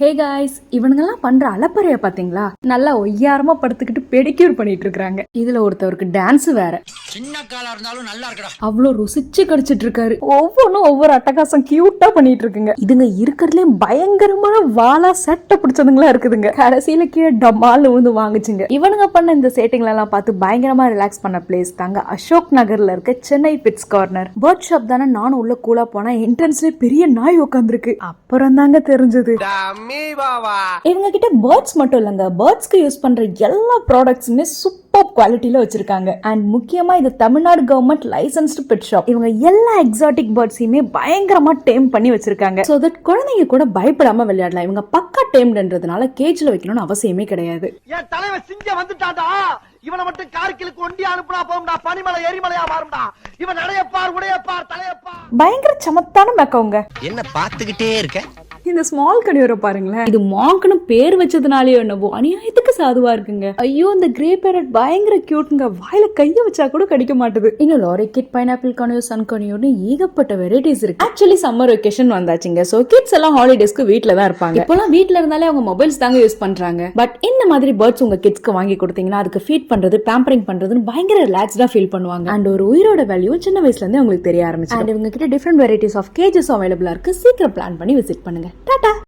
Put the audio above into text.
Hey guys இவனுங்கெல்லாம் பண்ற அலப்பறைய பாத்தீங்களா? நல்லா ஒய்யாரமா படுத்துக்கிட்டு பெடிக்யூர் பண்ணிட்டு இருக்காங்க இதுல ஒருத்தவருக்கு டான்ஸ் வேற. சின்ன காலா இருந்தாலும் நல்லா இருக்கடா. அவ்வளோ ருசிச்சு கடிச்சிட்டு இருக்காரு. ஒவ்வொன்றும் ஒவ்வொரு அட்டகாசம் கியூட்டா பண்ணிட்டு இருக்குங்க. இதுங்க இருக்கிறதுலே பயங்கரமான வாளா சட்டை பிடிச்சதுங்களா இருக்குதுங்க. கடைசியில கீழே டமால்னு விழுந்து வாங்குச்சுங்க. இவனுங்க பண்ண இந்த சேட்டிங்ல எல்லாம் பார்த்து பயங்கரமா ரிலாக்ஸ் பண்ண பிளேஸ் தாங்க. அசோக் நகர்ல இருக்க Chennai pets corner bird shop தானே நானும் உள்ள கூலா போனா என்ட்ரன்ஸ்ல பெரிய நாய் உட்காந்துருக்கு அப்புறம் தாங்க தெரிஞ்சது இவங்க கிட்ட பேர்ட்ஸ் மட்டும் இல்லைங்க. பேர்ட்ஸ்க்கு யூஸ் பண்ற எல்லா ப்ராடக்ட்ஸுமே சூப்பர் குவாலிட்டியில வச்சிருக்காங்க. அண்ட் முக்கியமா இது Tamil Nadu government licensed pet shop இவங்க எல்லா எக்ஸாட்டிக் பேர்ட்ஸையுமே பயங்கரமா டேம் பண்ணி வச்சிருக்காங்க. ஸோ தட் குழந்தைங்க கூட பயப்படாம விளையாடலாம். இவங்க பக்கா டேம்டுன்றதுனால கேஜ்ல வைக்கணும்னு அவசியமே கிடையாது. என் தலைவன் சிங்க வந்துட்டான்டா. இவனை மட்டும் கார்கிலுக்கு ஒண்டி அனுப்புனா போகும்டா. பனிமலை எரிமலையா மாறும்டா. இவன் நடையப்பார் உடையப்பார் தலையப்பார். பயங்கர சமத்தான மெக்கவங்க என்ன பாத்துக்கிட்டே இருக்க? இந்த ஸ்மால் கடியோரை பாருங்களேன். இது மாங்க்னு பேர் வச்சதுனாலயோ என்னவோ அநியாயத்துக்கு சாதுவா இருக்குங்க. ஐயோ இந்த கிரே பேரட் பயங்கர கியூட்ங்க வாயில கைய வச்சா கூட கடிக்க மாட்டுது. இன்னும் லாரி கிட் பைனாப்பிள் கனியோ சன் கனியோன்னு ஏகப்பட்ட வெரைட்டிஸ் இருக்கு. ஆக்சுவலி சம்மர் வெக்கேஷன் வந்தாச்சுங்க. சோ கிட்ஸ் எல்லாம் ஹாலிடேஸ்க்கு வீட்ல தான் இருப்பாங்க. இப்போலாம் வீட்ல இருந்தாலே அவங்க மொபைல்ஸ் தாங்க யூஸ் பண்றாங்க. பட் இந்த மாதிரி பேர்ட்ஸ் உங்க கிட்ஸ்க்கு வாங்கி கொடுத்தீங்கன்னா அதுக்கு ஃபீட் பண்றது பேம்பரிங் பண்றதுன்னு பயங்கர ரிலாக்ஸ்டா ஃபீல் பண்ணுவாங்க. அண்ட் ஒரு உயிரோட வேல்யூ சின்ன வயசுல இருந்து உங்களுக்கு தெரிய ஆரம்பிச்சு அண்ட் இவங்க கிட்ட டிஃப்ரெண்ட் வெரைட்டிஸ் ஆஃப் கேஜஸ் அவைலபிளா இருக்கு. சீக்கிரம் பிளான் பண்ணி விசிட் பண்ணுங்க. டாடா!